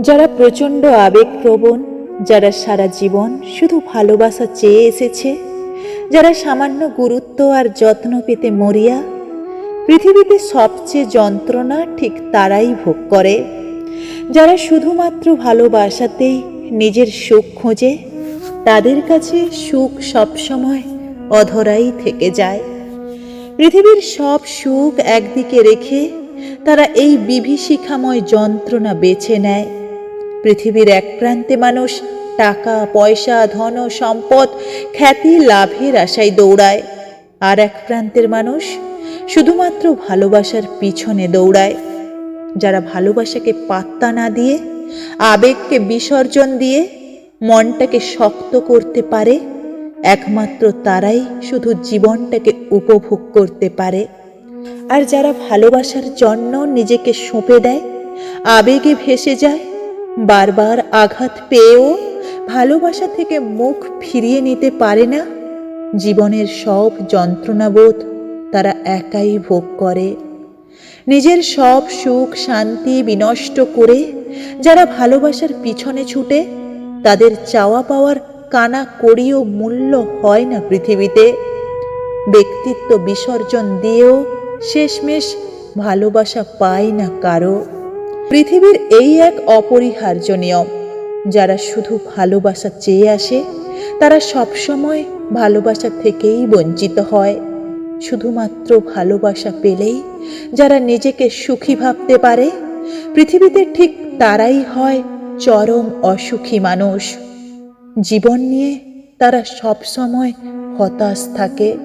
যারা প্রচণ্ড আবেগপ্রবণ, যারা সারা জীবন শুধু ভালোবাসা চেয়ে এসেছে, যারা সামান্য গুরুত্ব আর যত্ন পেতে মরিয়া, পৃথিবীতে সবচেয়ে যন্ত্রণা ঠিক তারাই ভোগ করে। যারা শুধুমাত্র ভালোবাসাতেই নিজের সুখ খোঁজে, তাদের কাছে সুখ সবসময় অধরাই থেকে যায়। পৃথিবীর সব সুখ একদিকে রেখে তারা এই বিভীষিকাময় যন্ত্রণা বেছে নেয়। পৃথিবীর এক প্রান্তে মানুষ টাকা, পয়সা, ধন, সম্পদ, খ্যাতি, লাভের আশায় দৌড়ায়। আর এক প্রান্তের মানুষ শুধুমাত্র ভালোবাসার পিছনে দৌড়ায়। যারা ভালোবাসাকে পাত্তা না দিয়ে, আবেগকে বিসর্জন দিয়ে মনটাকে শক্ত করতে পারে, একমাত্র তারাই শুধু জীবনটাকে উপভোগ করতে পারে। আর যারা ভালোবাসার জন্য নিজেকে সঁপে দেয়, আবেগে ভেসে যায় বারবার আঘাত পেয়েও ভালোবাসা থেকে মুখ ফিরিয়ে নিতে পারে না। জীবনের সব যন্ত্রণাবোধ তারা একাই ভোগ করে। নিজের সব সুখ শান্তি বিনষ্ট করে যারা ভালোবাসার পিছনে ছুটে, তাদের চাওয়া পাওয়ার কানা করিও মূল্য হয় না পৃথিবীতে। ব্যক্তিত্ব বিসর্জন দিয়েও শেষমেশ ভালোবাসা পায় না কারও। পৃথিবীর এই এক অপরিহার্য নিয়ম যারা শুধু ভালোবাসা চেয়ে আসে, তারা সবসময় ভালোবাসা থেকেই বঞ্চিত হয়। শুধুমাত্র ভালোবাসা পেলেই যারা নিজেকে সুখী ভাবতে পারে, পৃথিবীতে ঠিক তারাই হয় চরম অসুখী মানুষ। জীবন নিয়ে তারা সবসময় হতাশ থাকে।